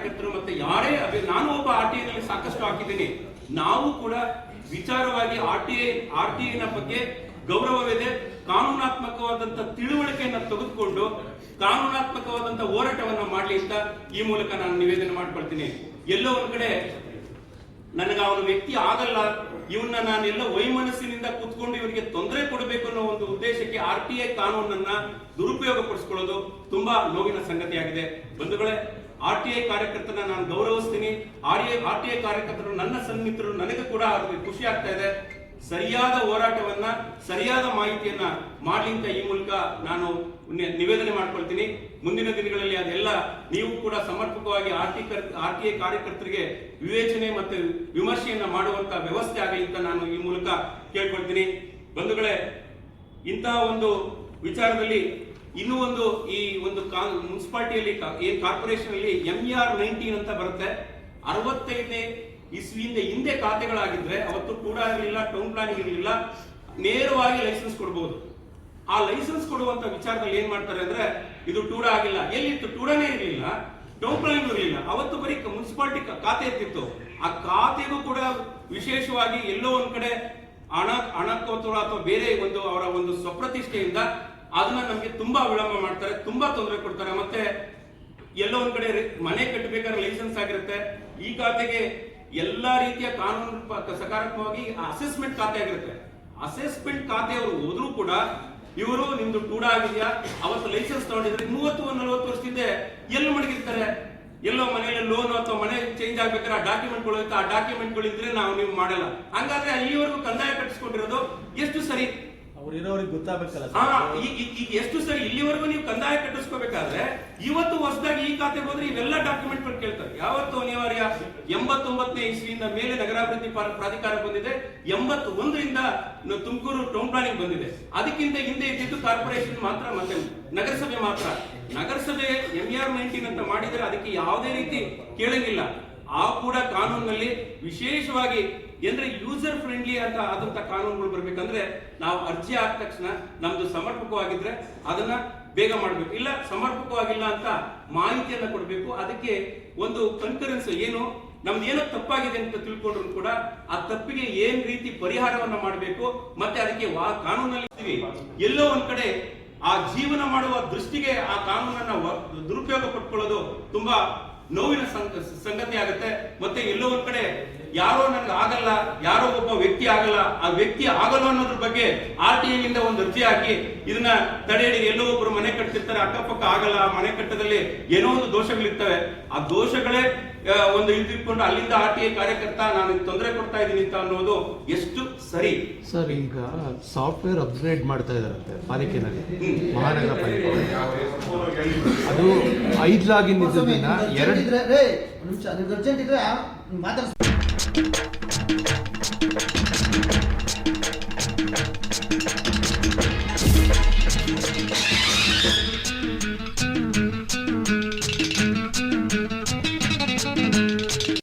ಕಾರ್ಯಕರ್ತರು ಮತ್ತೆ ಯಾರೇ ನಾನು ಒಬ್ಬ ಆರ್ ಟಿ ಐನಲ್ಲಿ ಸಾಕಷ್ಟು ಹಾಕಿದ್ದೀನಿ. ನಾವು ಕೂಡ ವಿಚಾರವಾಗಿ R T I R T ಐನ ಬಗ್ಗೆ ಗೌರವವಿದೆ. ಕಾನೂನಾತ್ಮಕವಾದಂತ ತಿಳುವಳಿಕೆಯನ್ನ ತೆಗೆದುಕೊಂಡು ಕಾನೂನಾತ್ಮಕವಾದಂತ ಹೋರಾಟವನ್ನ ಮಾಡಲಿ ಅಂತ ಈ ಮೂಲಕ ನಾನು ನಿವೇದನೆ ಮಾಡ್ಕೊಳ್ತೀನಿ. ಎಲ್ಲೋ ಒಂದ್ ಕಡೆ ನನಗೆ ಅವನ ವ್ಯಕ್ತಿ ಆಗಲ್ಲ. ಇವನ್ನ ನಾನೆಲ್ಲ ವೈಮನಸ್ಸಿನಿಂದ ಕೂತ್ಕೊಂಡು ಇವರಿಗೆ ತೊಂದರೆ ಕೊಡಬೇಕು ಅನ್ನೋ ಒಂದು ಉದ್ದೇಶಕ್ಕೆ ಆರ್ ಟಿ ಐ ಕಾನೂನನ್ನ ದುರುಪಯೋಗ ಪಡಿಸ್ಕೊಳ್ಳೋದು ತುಂಬಾ ನೋವಿನ ಸಂಗತಿಯಾಗಿದೆ. ಬಂಧುಗಳೇ ಆರ್ ಟಿ ಐ ಕಾರ್ಯಕರ್ತನ ನಾನು ಗೌರವಿಸ್ತೀನಿ. ಆರ್ ಆರ್ ಟಿ ಐ ಕಾರ್ಯಕರ್ತರು ನನ್ನ ಸನ್ಮಿತ್ರರು ನನಗೆ ಕೂಡ ಖುಷಿ ಆಗ್ತಾ ಇದೆ. ಸರಿಯಾದ ಹೋರಾಟವನ್ನ, ಸರಿಯಾದ ಮಾಹಿತಿಯನ್ನ ಮಾಡ್ಲಿಂತ ಈ ಮೂಲಕ ನಾನು ನಿವೇದನೆ ಮಾಡ್ಕೊಳ್ತೀನಿ. ಮುಂದಿನ ದಿನಗಳಲ್ಲಿ ಅದೆಲ್ಲ ನೀವು ಕೂಡ ಸಮರ್ಪಕವಾಗಿ R T R T I ಕಾರ್ಯಕರ್ತರಿಗೆ ವಿವೇಚನೆ ಮತ್ತು ವಿಮರ್ಶೆಯನ್ನ ಮಾಡುವಂತ ವ್ಯವಸ್ಥೆ ಆಗಲಿ ಅಂತ ನಾನು ಈ ಮೂಲಕ ಕೇಳ್ಕೊಳ್ತೀನಿ. ಬಂಧುಗಳೇ, ಇಂತಹ ಒಂದು ವಿಚಾರದಲ್ಲಿ ಇನ್ನೂ ಒಂದು ಈ ಒಂದು ಮುನ್ಸಿಪಾಲಿಟಿಯಲ್ಲಿ ಕಾರ್ಪೊರೇಷನ್ ಅಲ್ಲಿ ಎಂ ಆರ್ ನೈನ್ಟೀನ್ ಅಂತ ಬರುತ್ತೆ. ಅರವತ್ತೈದನೇ ಇಸ್ವಿಯಿಂದ ಹಿಂದೆ ಖಾತೆಗಳಾಗಿದ್ರೆ ಅವತ್ತು ಕೂಡ ಇರಲಿಲ್ಲ ಟೌನ್ ಪ್ಲಾನಿಂಗ್ ಇರಲಿಲ್ಲ. ನೇರವಾಗಿ ಲೈಸೆನ್ಸ್ ಕೊಡಬಹುದು ಆ ಲೈಸೆನ್ಸ್ ಕೊಡುವಂತ ವಿಚಾರದಲ್ಲಿ ಏನ್ ಮಾಡ್ತಾರೆ ಅಂದ್ರೆ, ಇದು ಟೂಡ ಆಗಿಲ್ಲ. ಎಲ್ಲಿತ್ತು? ಟೂಡನೇ ಇರಲಿಲ್ಲ. ಟೌನ್ ಪ್ಲಾನಿಂಗ್ ಇರಲಿಲ್ಲ. ಅವತ್ತು ಬರೀ ಮುನ್ಸಿಪಾಲಿಟಿ ಖಾತೆ ಇರ್ತಿತ್ತು. ಆ ಖಾತೆಗೂ ಕೂಡ ವಿಶೇಷವಾಗಿ ಎಲ್ಲೋ ಒಂದ್ ಕಡೆ ಹಣ ಹಣಕೋತರ ಅಥವಾ ಬೇರೆ ಒಂದು ಅವರ ಒಂದು ಸ್ವಪ್ರತಿಷ್ಠೆಯಿಂದ ಅದನ್ನ ನಮಗೆ ತುಂಬಾ ವಿಳಂಬ ಮಾಡ್ತಾರೆ, ತುಂಬಾ ತೊಂದರೆ ಕೊಡ್ತಾರೆ. ಮತ್ತೆ ಎಲ್ಲೋ ಒಂದ್ ಕಡೆ ಮನೆ ಕಟ್ಟಬೇಕಾದ್ರೆ ಲೈಸೆನ್ಸ್ ಆಗಿರುತ್ತೆ. ಈ ಖಾತೆಗೆ ಎಲ್ಲಾ ರೀತಿಯ ಕಾನೂನು ಸಕಾರಾತ್ಮಕವಾಗಿ ಅಸೆಸ್ಮೆಂಟ್ ಖಾತೆ ಆಗಿರುತ್ತೆ. ಅಸೆಸ್ಮೆಂಟ್ ಖಾತೆಯವರು ಹೋದ್ರು ಕೂಡ ಇವರು ನಿಮ್ದು ಟೂಡ ಆಗಿದೆಯಾ? ಅವತ್ತು ಲೈಸೆನ್ಸ್ ತಗೊಂಡಿದ್ರೆ ಮೂವತ್ತು, ನಲವತ್ತು ವರ್ಷದಿಂದ ಎಲ್ಲಿ ಮಡಗಿರ್ತಾರೆ? ಎಲ್ಲೋ ಮನೆಯಲ್ಲಿ ಲೋನ್ ಅಥವಾ ಮನೆ ಚೇಂಜ್ ಆಗ್ಬೇಕಾದ್ರೆ ಆ ಡಾಕ್ಯುಮೆಂಟ್ಗಳು ಇರುತ್ತೆ. ಆ ಡಾಕ್ಯುಮೆಂಟ್ಗಳು ಇದ್ರೆ ನಾವು ನೀವು ಮಾಡಲ್ಲ. ಹಂಗಾದ್ರೆ ಅಲ್ಲಿವರೆಗೂ ಕಂದಾಯ ಕಟ್ಟಿಸ್ಕೊಂಡಿರೋದು ಎಷ್ಟು ಸರಿ? ಅವ್ರು ಇರೋರಿಗೆ ಗೊತ್ತಾಗಬೇಕಲ್ಲ ಈಗ ಎಷ್ಟು ಸರಿ ಇಲ್ಲಿವರೆಗೂ ನೀವು ಕಂದಾಯ ಕಟ್ಟಿಸ್ಕೋಬೇಕಾದ್ರೆ ಇವತ್ತು ಹೊಸದಾಗಿ ಈ ಖಾತೆಗೆ ಹೋದ್ರೆ ಇವೆಲ್ಲ ಡಾಕ್ಯುಮೆಂಟ್ ಕೇಳ್ತಾರೆ. ಯಾವತ್ತು ಅನಿವಾರ್ಯ? ಎಂಬತ್ತೊಂಬತ್ತನೇ ಇಸ್ವಿಯಿಂದ ಮೇಲೆ ನಗರಾಭಿವೃದ್ಧಿ ಪ್ರಾ- ಪ್ರಾಧಿಕಾರ ಬಂದಿದೆ. ಎಂಬತ್ತು ಒಂದರಿಂದ ತುಮಕೂರು ಟೌನ್ ಪ್ಲಾನಿಂಗ್ ಬಂದಿದೆ. ಅದಕ್ಕಿಂತ ಹಿಂದೆ ಇದ್ದಿದ್ದು ಕಾರ್ಪೊರೇಷನ್ ಮಾತ್ರ, ಮತ್ತೆ ನಗರಸಭೆ ಮಾತ್ರ. ನಗರಸಭೆ ಎಂ ಆರ್ ನೈನ್ಟೀನ್ ಅಂತ ಮಾಡಿದ್ರೆ ಅದಕ್ಕೆ ಯಾವುದೇ ರೀತಿ ಕೇಳಂಗಿಲ್ಲ. ಆ ಕೂಡ ಕಾನೂನಿನಲ್ಲಿ ವಿಶೇಷವಾಗಿ ಅಂದ್ರೆ ಯೂಸರ್ ಫ್ರೆಂಡ್ಲಿ ಅಂತ ಆದಂತ ಕಾನೂನುಗಳು ಬರ್ಬೇಕಂದ್ರೆ ನಾವು ಅರ್ಜಿ ಆದ ತಕ್ಷಣ ನಮ್ದು ಸಮರ್ಪಕವಾಗಿದ್ರೆ ಅದನ್ನ ಬೇಗ ಮಾಡಬೇಕು. ಇಲ್ಲ ಸಮರ್ಪಕವಾಗಿಲ್ಲ ಅಂತ ಮಾಹಿತಿಯನ್ನ ಕೊಡಬೇಕು. ಅದಕ್ಕೆ ಒಂದು ಕನ್ಕರೆನ್ಸ್ ಏನು? ನಮ್ದು ಏನೋ ತಪ್ಪಾಗಿದೆ ಅಂತ ತಿಳ್ಕೊಂಡ್ರು ಕೂಡ ಆ ತಪ್ಪಿಗೆ ಏನ್ ರೀತಿ ಪರಿಹಾರವನ್ನ ಮಾಡಬೇಕು? ಮತ್ತೆ ಅದಕ್ಕೆ ಕಾನೂನಲ್ಲಿ ಇದ್ದೀವಿ. ಎಲ್ಲೋ ಒಂದ್ ಕಡೆ ಆ ಜೀವನ ಮಾಡುವ ದೃಷ್ಟಿಗೆ ಆ ಕಾನೂನನ್ನ ದುರುಪಯೋಗ ಪಡ್ಕೊಳ್ಳೋದು ತುಂಬಾ ನೋವಿನ ಸಂಗ- ಸಂಗತಿ ಆಗುತ್ತೆ. ಮತ್ತೆ ಎಲ್ಲೋ ಒಂದ್ ಕಡೆ ಯಾರೋ ನನ್ಗೆ ಆಗಲ್ಲ ಯಾರೋ ಒಬ್ಬ ವ್ಯಕ್ತಿ ಆಗಲ್ಲ ಆ ವ್ಯಕ್ತಿ ಆಗಲ್ಲ ಅನ್ನೋದ್ರ ಬಗ್ಗೆ ಆರ್ ಟಿ ಐನಿಂದ ಒಂದು ಅರ್ಜಿ ಹಾಕಿ ಇದನ್ನ ತಡೆಯಡಿ ಎಲ್ಲೋ ಒಬ್ರು ಮನೆ ಕಟ್ತಿರ್ತಾರೆ ಅಕ್ಕಪಕ್ಕ ಆಗಲ್ಲ ಆ ಮನೆ ಕಟ್ಟದಲ್ಲಿ ಏನೋ ಒಂದು ದೋಷಗಳಿರ್ತವೆ. ಆ ದೋಷಗಳೇ ಒಂದು ಇದ್ಕೊಂಡು ಅಲ್ಲಿಂದ ಆರ್ ಟಿ ಐ ಕಾರ್ಯಕರ್ತ ನಾನು ತೊಂದರೆ ಕೊಡ್ತಾ ಇದ್ದೀನಿ ಅಂತ ಅನ್ನೋದು ಎಷ್ಟು ಸರಿ? ಸರ್ ಈಗ ಸಾಫ್ಟ್ವೇರ್ ಅಪ್ಗ್ರೇಡ್ ಮಾಡ್ತಾ ಇದಾರಂತೆ ಪಾಲಿಕೆನಲ್ಲಿ ಮಹಾನಗರ ಪಾಲಿಕೆ. ಅದು ಐದು ಲಾಗಿನ್ ಎರಡು ನಿಮಿಷ ಅರ್ಜೆಂಟ್ ಇದ್ರೆ ಮಾತಾಡ್ಸ್ Thank you.